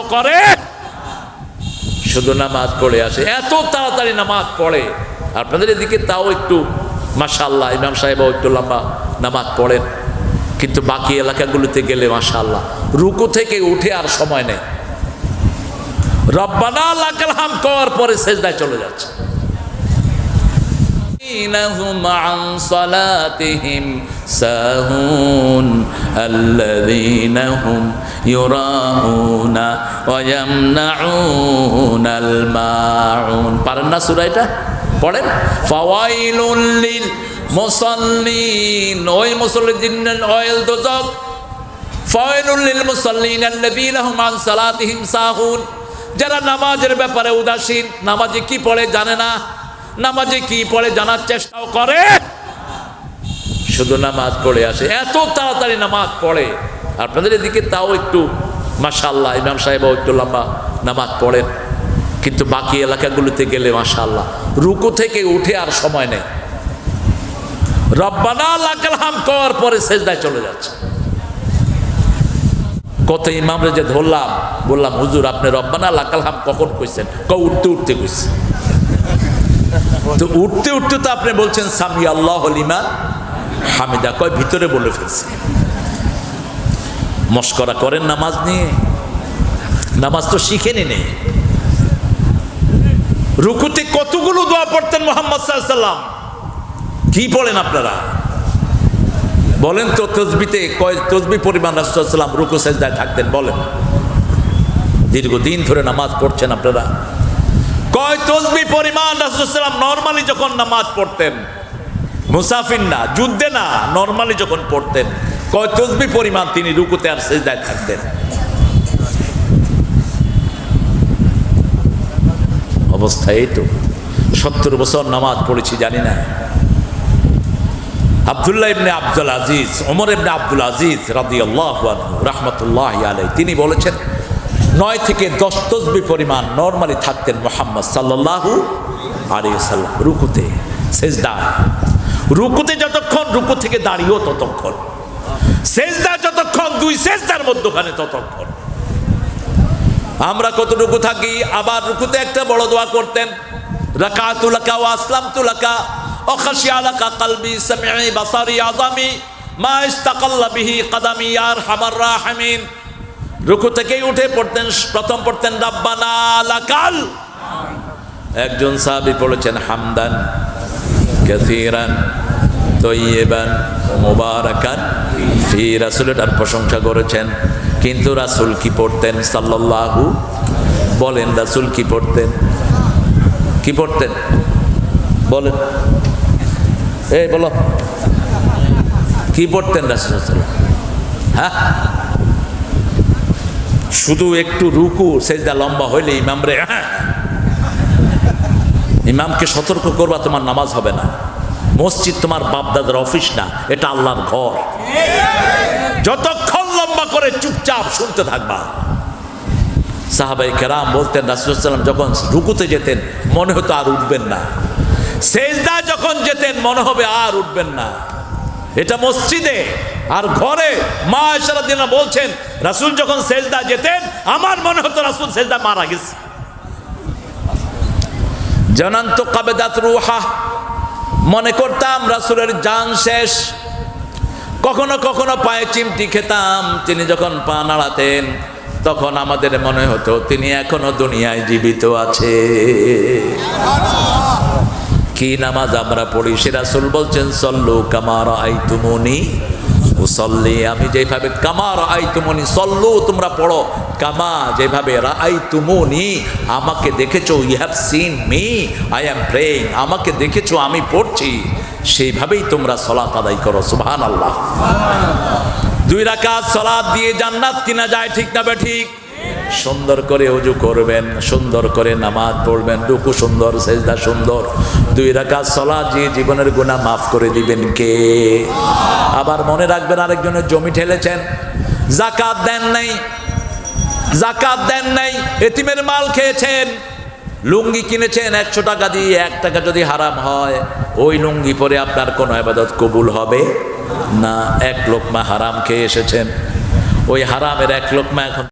চেষ্টাও করে। শুধু নামাজ পড়ে আসে। এত তাড়াতাড়ি নামাজ পড়ে। আপনাদের এদিকে তাও একটু মাসাল্লাহ ইমাম সাহেবও একটু লম্বা নামাজ পড়েন। কিন্তু বাকি এলাকাগুলোতে গেলে মাসাল্লাহ রুকু থেকে উঠে আর সময় নেই। রব্বানা লাকাল হাম কর পরে সেজদায় চলে যাচ্ছে। هم عن صلاتهم ساهون الذين هم يراءون ويمنعون الماعون পারেন না সূরা এটা পড়েন ফাওয়াইলুল লিল মুসাল্লিন ওই মুসল্লিদিন অয়েল দোজক ফাওয়াইলুল লিল মুসাল্লিন আল্লাযীনা হুম আন সালাতিহিম সাহুন যারা নামাজের ব্যাপারে উদাসীন নামাজে কি পড়ে জানে না নামাজে কি পড়ে জানার চেষ্টাও করে? শুধু নামাজ পড়ে আসে, এত তাড়াতাড়ি নামাজ পড়ে। আপনাদের এদিকে তাও একটু মাশাল্লাহ ইমাম সাহেবও একটু লম্বা নামাজ পড়েন। কিন্তু বাকি এলাকাগুলোতে গেলে মাশাল্লাহ রুকু থেকে উঠে আর সময় নেই। রব্বানা লাকাল হাম কর, পরে সেজদায় চলে যাচ্ছে। কত ইমামরে যে ধরলাম, বললাম, হুজুর, আপনি রব্বানা লাকাল হাম কখন কইছেন? ক উঠতে উঠতে কইছে। তো উঠতে উঠতে তো আপনি বলছেন, সামি আল্লাহ হলিমা হামিদা। কয়, ভিতরে বলে ফেলছে। মস্করা করেন নামাজ নিয়ে। নামাজ তো শিখেনি নেই রুকুতে কতগুলো দোয়া পড়তেন মোহাম্মদ সাল্লাম কি পড়েন আপনারা? বলেন তো তসবিতে কয়, তসবি পরিমাণ রাসুলাম রুকু সেজদায় থাকতেন, বলেন। দীর্ঘদিন ধরে নামাজ পড়ছেন আপনারা। কয় তসবি পরিমাণ রাসুলাম নর্মালি যখন নামাজ পড়তেন। মুসাফির না যুদ্ধে না, নর্মালি যখন পড়তেন। কয় তসবি পরিমাণ তিনি রুকুতে আর সেজদায় থাকতেন। অবস্থা এই তো সত্তর বছর নামাজ পড়েছি, জানি না। আবদুল্লাহ ইবনে আব্দুল আজিজ, ওমর ইবনে আব্দুল আজিজ রাদিয়াল্লাহ রহমতুল্লাহ আলাই তিনি বলেছেন নয় থেকে দশ তসবি পরিমাণ নর্মালি থাকতেন মোহাম্মদ সাল্লাল্লাহু আলী সাল্লাম রুকুতে, সেজদা। রুকুতে যতক্ষণ, রুকু থেকে দাঁড়িয়েও ততক্ষণ। সেজদা যতক্ষণ, দুই সেজদার মধ্যখানে ততক্ষণ। আমরা কতটুকু থাকি, আবার রুকুতে একটা বড় দোয়া করতেন। রাকাতুলাকা ও আসলাম তুলাকা অখাসি আলাকা কালবি সামি'i বাসারি আজামি মা ইস্তাকাল্লা বিহি কাদামি আর হামার রাহিমিন। রুকু থেকেই উঠে পড়তেন, প্রথম পড়তেন, রাব্বানা লাকাল। একজন সাহাবি পড়েছেন, হামদান, কাসীরান, তৈয়বান, মুবারাকান, ফি রাসূলের প্রশংসা করেছেন, কিন্তু রাসূল কি পড়তেন? সাল্লাল্লাহু, বলেন, রাসূল কি পড়তেন? কি পড়তেন? বলেন। এই, বলো। কি পড়তেন রাসূল হ্যাঁ? শুধু একটু রুকু, সেজদা লম্বা হইলে ইমাম রে ইমামকে সতর্ক করবা তোমার নামাজ হবে না। মসজিদ তোমার বাপদাদার অফিস না, এটা আল্লাহর ঘর। যতক্ষণ লম্বা করে চুপচাপ শুনতে থাকবা। সাহাবাই কেরাম বলতেন রাসুলাম যখন রুকুতে যেতেন, মনে হতো আর উঠবেন না। সেজদা যখন যেতেন, মনে হবে আর উঠবেন না। এটা মসজিদে আর ঘরে মা এসারাদিনা বলছেন, রাসুল যখন সেজদা যেতেন, আমার মনে হতো রাসুল সেজদা মারা গেছে। জানান্ত কাবেদাত রুহা, মনে করতাম রাসুলের জান শেষ। কখনো কখনো পায়ে চিমটি খেতাম, তিনি যখন পা নাড়াতেন, তখন আমাদের মনে হতো তিনি এখনও দুনিয়ায় জীবিত আছে। কি নামাজ আমরা পড়ি? সে রাসুল বলছেন, সল্লু কামার আই তুমনি সল্লি আমি যেভাবে কামার আই তুমনি সল্লু, তোমরা পড়ো। কামা যেভাবে রাই তুমনি আমাকে দেখেছ you have seen me I am praying আমাকে দেখেছ, আমি পড়ছি। সেইভাবেই তোমরা সলাত আদায় করো সুবহান আল্লাহ দুই রাকাত সলাদ দিয়ে জান্নাত কিনা যায়, ঠিক না বে ঠিক? সুন্দর করে উজু করবেন, সুন্দর করে নামাজ পড়বেন, রুকু সুন্দর, সেজদা সুন্দর। দুই রাকাত সলাদ দিয়ে জীবনের গুণা মাফ করে দিবেন কে? আবার মনে রাখবেন আরেকজনের জমি ঠেলেছেন জাকাত দেন নাই জাকাত দেন নাই, এতিমের মাল খেয়েছেন, লুঙ্গি কিনেছেন, একশো টাকা দিয়ে এক টাকা যদি হারাম হয়, ওই লুঙ্গি পরে আপনার কোনো আবাদত কবুল হবে না? এক লোকমা হারাম খেয়ে এসেছেন, ওই হারামের এক লোকমা এখন